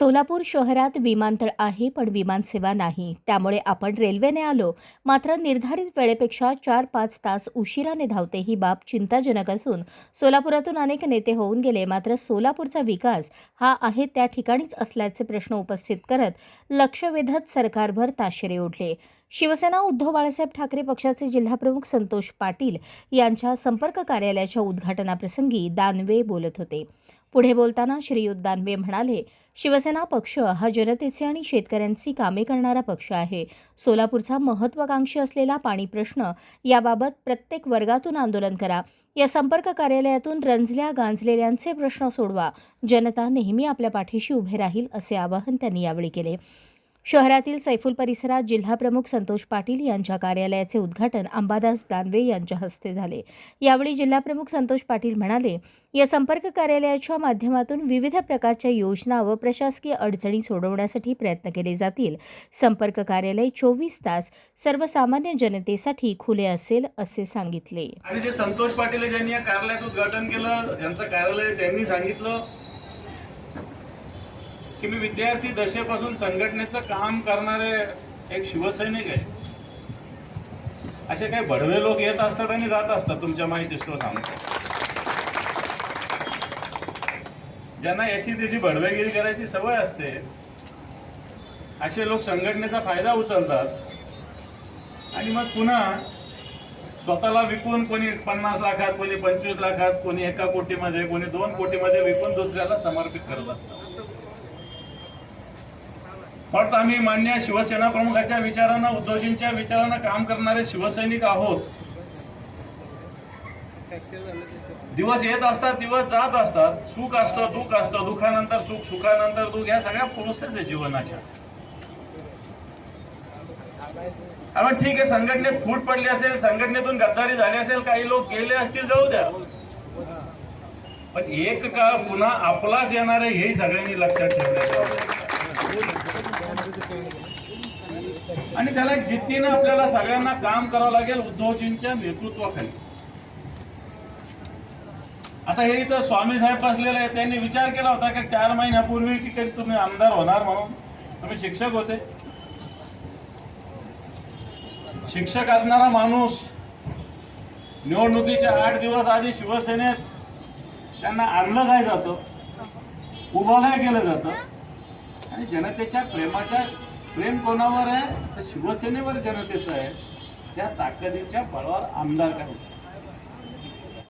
सोलापूर शहरात विमानतळ आहे पण विमानसेवा नाही. त्यामुळे आपण रेल्वेने आलो. मात्र निर्धारित वेळेपेक्षा चार पाच तास उशिराने धावते ही बाब चिंताजनक असून सोलापुरातून अनेक नेते होऊन गेले. मात्र सोलापूरचा विकास हा आहे त्या ठिकाणीच असल्याचे प्रश्न उपस्थित करत लक्ष वेधत सरकारभर ताशेरे ओढले. शिवसेना उद्धव बाळासाहेब ठाकरे पक्षाचे जिल्हाप्रमुख संतोष पाटील यांच्या संपर्क कार्यालयाच्या उद्घाटनाप्रसंगी दानवे बोलत होते. पुढे बोलताना श्रीयुत दानवे म्हणाले शिवसेना पक्ष हा जनतेचे आणि शेतकऱ्यांची कामे करणारा पक्ष आहे. सोलापूरचा महत्वाकांक्षी असलेला पाणी प्रश्न याबाबत प्रत्येक वर्गातून आंदोलन करा. या संपर्क कार्यालयातून रंजल्या गांजलेल्यांचे प्रश्न सोडवा. जनता नेहमी आपल्या पाठीशी उभे राहील असे आवाहन त्यांनी यावेळी केले. शहरातील सैफुल परिसरात जिल्हाप्रमुख संतोष पाटील यांच्या कार्यालयाचे उद्घाटन अंबादास दानवे यांच्या हस्ते झाले. यावेळी जिल्हाप्रमुख संतोष पाटील म्हणाले या संपर्क कार्यालयाच्या माध्यमातून विविध प्रकारच्या योजना व प्रशासकीय अडचणी सोडवण्यासाठी प्रयत्न केले जातील. संपर्क कार्यालय चोवीस तास सर्वसामान्य जनतेसाठी खुले असेल असे सांगितले. आणि जे संतोष पाटील यांनी या कार्यालयाचं उद्घाटन केलं ज्यांचं कार्यालय त्यांनी सांगितलं की मी विद्यार्थी दशेपासून संघटनेचं काम करणारे एक शिवसैनिक आहे. असे काही बडवे लोक येत असतात आणि जात असतात तुमच्या माहितीस्तो सांगतो ज्यांना याची त्याची बडवेगिरी करायची सवय असते असे लोक संघटनेचा फायदा उचलतात आणि मग पुन्हा स्वतःला विकून कोणी पन्नास लाखात कोणी पंचवीस लाखात कोणी एका कोटीमध्ये कोणी दोन कोटीमध्ये विकून दुसऱ्याला समर्पित करत असतात. फक्त आम्ही मान्य शिवसेना प्रमुखाच्या विचारांना उद्धवजींच्या विचारांना काम करणारे शिवसैनिक आहोत. दिवस येत असतात दिवस जात असतात. सुख असतं दुःख असतं. दुःखानंतर सुख सुखानंतर दुःख. या सगळ्या प्रोसेस आहे जीवनाच्या. आपण ठीक आहे संघटनेत फूट पडली असेल संघटनेतून गद्दारी झाली असेल काही लोक गेले असतील जाऊ द्या. पण एक काळ पुन्हा आपलाच येणार आहे हेही सगळ्यांनी लक्षात ठेवलं आणि त्याला जिद्दीनं आपल्याला सगळ्यांना काम करावं लागेल उद्धवजींच्या नेतृत्वाखाली. आता हे इथं स्वामी साहेब बसलेले आहेत. त्यांनी विचार केला होता की चार महिन्यापूर्वी की कधी तुम्ही आमदार होणार म्हणून. तुम्ही शिक्षक होते. शिक्षक असणारा माणूस निवडणुकीच्या आठ दिवस आधी शिवसेनेत त्यांना आणलं काय जातं? उभं काय केलं जातं? आणि जनतेच्या प्रेमाच्या प्रेम कोणावर आहे? तर शिवसेनेवर जनतेचं आहे. त्या ताकदीच्या बळावर आमदार काय